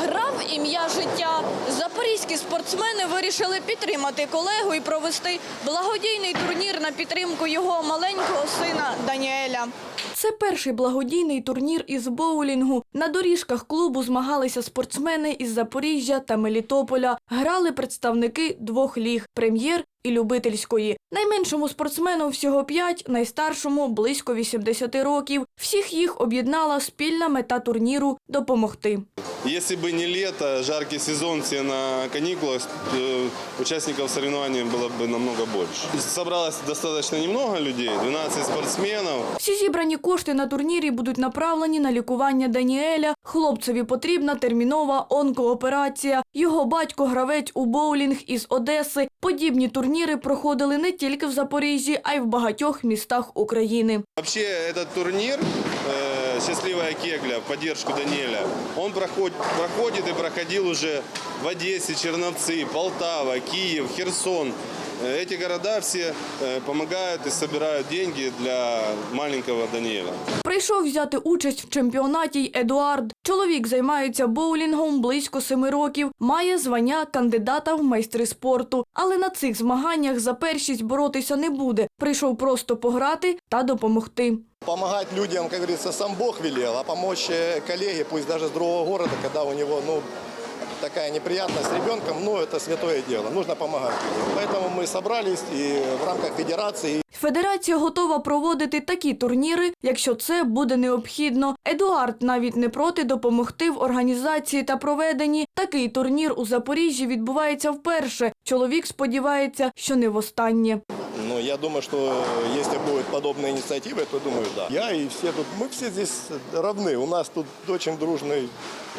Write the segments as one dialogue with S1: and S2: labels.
S1: Грав ім'я життя. Запорізькі спортсмени вирішили підтримати колегу і провести благодійний турнір на підтримку його маленького сина Даніеля. Це перший благодійний турнір із боулінгу. На доріжках клубу змагалися спортсмени із Запоріжжя та Мелітополя. Грали представники двох ліг прем'єр і любительської. Найменшому спортсмену всього 5, найстаршому близько 80 років. Всіх їх об'єднала спільна мета турніру допомогти.
S2: Если бы не лето, жаркий сезон, все на каникулах, э, участников соревнований было бы намного больше. Собралось достаточно немного людей, 12 спортсменов.
S1: Всі зібрані кошти на турнірі будуть направлені на лікування Даніеля. Хлопцеві потрібна термінова онкооперація. Його батько гравець у боулінг із Одеси. Подібні турніри проходили не тільки в Запоріжжі, а й в багатьох містах України.
S2: Вообще этот турнир э, «Счастливая кегля» в поддержку Даниэля, он проход- проходит и проходил уже в Одессе, Черновцы, Полтава, Киев, Херсон. Э, Эти города все э, помогают и собирают деньги для маленького Даниэля.
S1: Прийшов взяти участь в чемпіонаті й Едуард. Чоловік займається боулінгом близько семи років, має звання кандидата в майстри спорту. Але на цих змаганнях за першість боротися не буде. Прийшов просто пограти та допомогти.
S3: Помогать людям, как говорится, сам Бог велел, а помочь э, коллеге, пусть даже с другого города, когда у него, ну, такая неприятность с ребенком, ну, это святое дело, нужно помогать людям. Поэтому мы собрались и в рамках федерации
S1: Федерація готова проводити такі турніри, якщо це буде необхідно. Едуард навіть не проти допомогти в організації та проведенні. Такий турнір у Запоріжжі відбувається вперше. Чоловік сподівається, що не востаннє.
S3: Ну, я думаю, что если будут подобные инициативы, то думаю, да. Я и все тут, мы все здесь равны. У нас тут очень дружный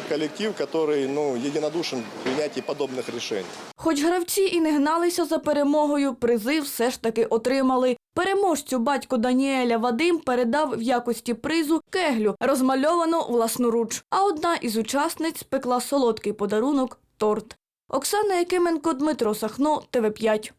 S3: коллектив, который, ну, единодушен в принятии подобных решений.
S1: Хоч гравці і не гналися за перемогою, призи все ж таки отримали. Переможцю батько Даніеля Вадим передав в якості призу кеглю, розмальовану власноруч. А одна із учасниць спекла солодкий подарунок торт. Оксана Якименко, Дмитро Сахно, ТВ5.